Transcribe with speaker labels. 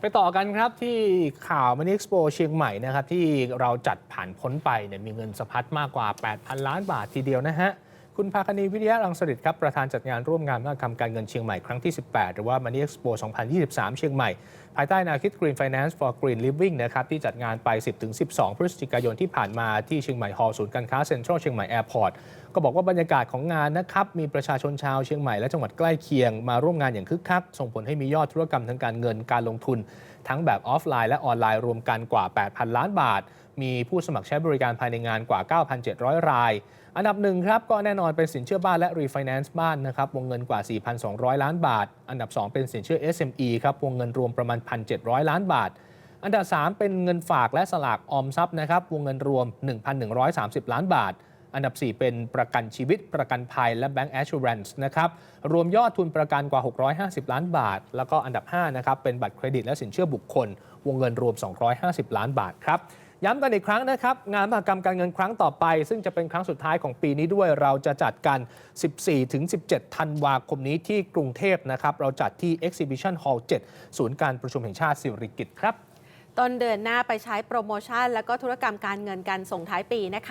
Speaker 1: ไปต่อกันครับที่ข่าวมินิ e ์โปเชียงใหม่นะครับที่เราจัดผ่านพ้นไปเนี่ยมีเงินสะพัดมากกว่า 8,000 ล้านบาททีเดียวนะฮะ คุณภาคณีวิทยารังสฤษครับ ประธานจัดงานร่วมงานมหกรรมการเงินเชียงใหม่ครั้งที่ 18 หรือว่า Money Expo 2023 เชียงใหม่ ภายใต้แนวคิด Green Finance for Green Living นะครับที่จัดงานไป 10-12 พฤศจิกายนที่ผ่านมาที่เชียงใหม่ฮอลล์ศูนย์การค้าเซ็นทรัลเชียงใหม่แอร์พอร์ต ก็บอกว่าบรรยากาศของงานนะครับ มีประชาชนชาวเชียงใหม่และจังหวัดใกล้เคียงมาร่วมงานอย่างคึกคัก ส่งผลให้มียอดธุรกรรมทางการเงินการลงทุน ทั้งแบบออฟไลน์และออนไลน์รวมกันกว่า 8,000 ล้านบาท มีผู้สมัครใช้บริการภายในงานกว่า 9,700 ราย อันดับหนึ่งครับก็แน่นอนเป็นสินเชื่อบ้านและรีไฟแนนซ์บ้านนะครับวงเงินกว่า 4,200 ล้านบาท อันดับ 2 เป็นสินเชื่อ SME ครับวงเงินรวมประมาณ 1,700 ล้านบาทอันดับ 3 เป็นเงินฝากและสลากออมทรัพย์นะครับ วงเงินรวม 1,130 ล้านบาท อันดับ 4 เป็นประกันชีวิต ประกันภัย และ Bank Assurance นะครับรวมยอดทุนประกันกว่า 650 ล้านบาท แล้วก็อันดับ5นะครับเป็นบัตรเครดิตและสินเชื่อบุคคล วงเงินรวม 250 ล้านบาทครับย้ำกันอีกครั้งนะครับ งานมหกรรมการเงินครั้งต่อไป ซึ่งจะเป็นครั้งสุดท้ายของปีนี้ด้วยเราจะจัดกัน 14-17 ธันวาคมนี้ที่กรุงเทพนะครับ เราจัดที่ Exhibition Hall 7 ศูนย์การประชุมแห่งชาติสิริกิติ์ครับ
Speaker 2: ต้นเดือนหน้าไปใช้โปรโมชั่น แล้วก็ธุรกรรมการเงินกันส่งท้ายปีนะคะ